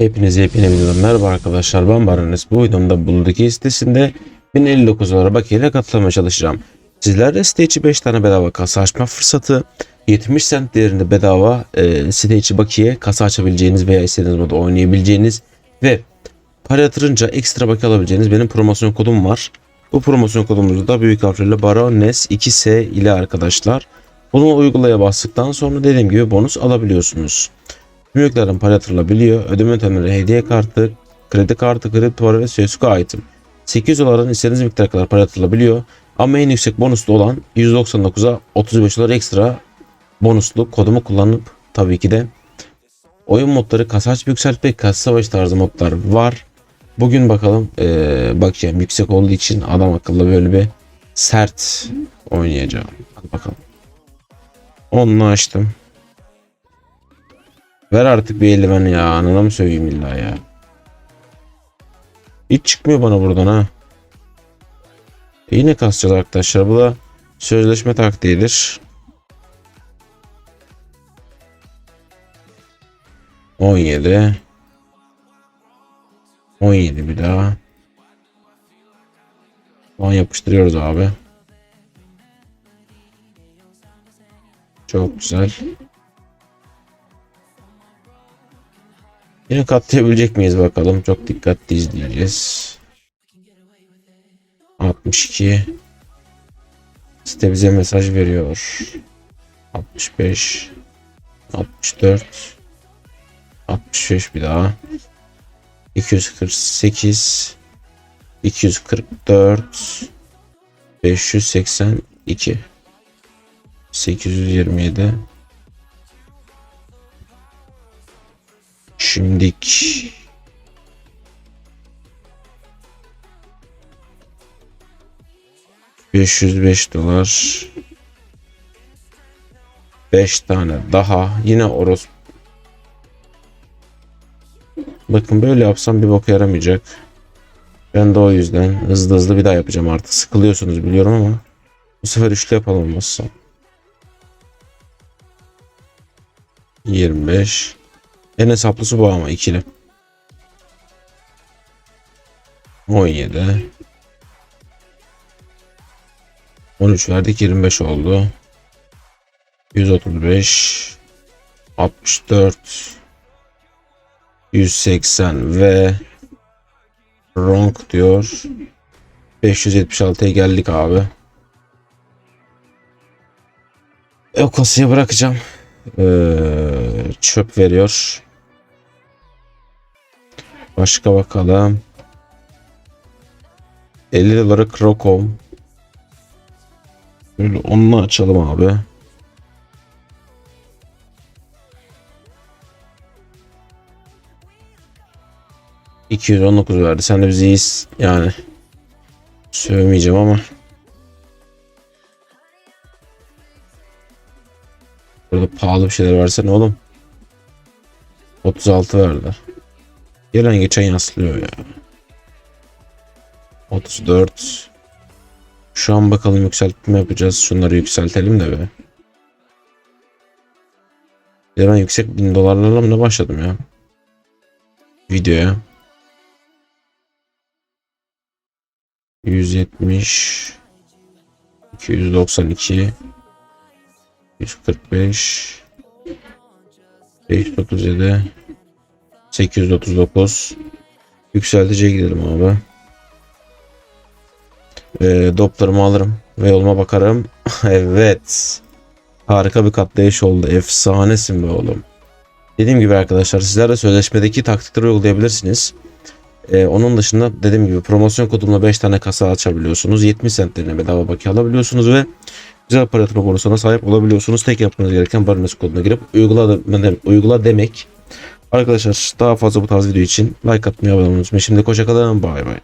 Hepinize yepyeni merhaba arkadaşlar ben Baranes. Bu videomda Buldaki sitesinde 1059 dolara bakiyeyle katılmaya çalışacağım. Sizler de site içi 5 tane bedava kasa açma fırsatı, 70 cent değerinde bedava e, site içi bakiye kasa açabileceğiniz veya istediğiniz moda oynayabileceğiniz ve para yatırınca ekstra bakiye alabileceğiniz benim promosyon kodum var. Bu promosyon kodumuzu da büyük harflerle Barones 2S ile arkadaşlar. Bunu uygulaya bastıktan sonra dediğim gibi bonus alabiliyorsunuz. Büyüklerin para yatırılabiliyor. Ödeme yöntemleri hediye kartı, kredi kartı, kredi para ve SSK item. 800 dolardan istediğiniz miktar kadar para yatırılabiliyor. Ama en yüksek bonuslu olan 199'a 35 dolar ekstra bonuslu kodumu kullanıp tabii ki de oyun modları kasaç yükseltme, kasa savaş tarzı modlar var. Bugün bakalım ee, bakacağım yüksek olduğu için adam akıllı böyle bir sert oynayacağım. Hadi bakalım. Onu açtım. Ver artık bir eldiven ya. Anana mı söyleyeyim illa ya. Hiç çıkmıyor bana buradan ha. E yine kasacağız arkadaşlar. Bu da sözleşme taktiğidir. 17 17 bir daha. Puan yapıştırıyoruz abi. Çok güzel. Yine katlayabilecek miyiz bakalım. Çok dikkatli izleyeceğiz. 62 Site bize mesaj veriyor. 65 64 65 bir daha. 248 244 582 827 Şimdik 505 dolar 5 tane daha yine oros Bakın böyle yapsam bir boka yaramayacak. Ben de o yüzden hızlı hızlı bir daha yapacağım artık. Sıkılıyorsunuz biliyorum ama bu sefer üçlü yapalım olmazsa. 25 en hesaplısı bu ama ikili. 17 13 verdik 25 oldu. 135 64 180 ve wrong diyor. 576'ya geldik abi. O kasaya bırakacağım. Ee, çöp veriyor. Başka bakalım. 50 dolara Krokom. Böyle onunla açalım abi. ...219 verdi. Sen de bizi iyiyiz. Yani... ...sövmeyeceğim ama... Burada pahalı bir şeyler versene oğlum. 36 verdiler. Gelen geçen yaslıyor ya. 34 Şu an bakalım yükseltme yapacağız. Şunları yükseltelim de be. Ya ben yüksek bin dolarlarla mı başladım ya? Videoya. 170 292 145 537 839 Yükselticiye gidelim abi. Ee, doplarımı alırım ve yoluma bakarım. evet. Harika bir katlayış oldu. Efsanesin be oğlum. Dediğim gibi arkadaşlar sizler de sözleşmedeki taktikleri uygulayabilirsiniz. Ee, onun dışında dediğim gibi promosyon kodumla 5 tane kasa açabiliyorsunuz. 70 centlerine bedava bakiye alabiliyorsunuz ve güzel para yatırma bonusuna sahip olabiliyorsunuz. Tek yapmanız gereken Barnes koduna girip uygula, uygula demek. Arkadaşlar daha fazla bu tarz video için like atmayı abone olmayı unutmayın. Şimdi hoşçakalın. Bay bay.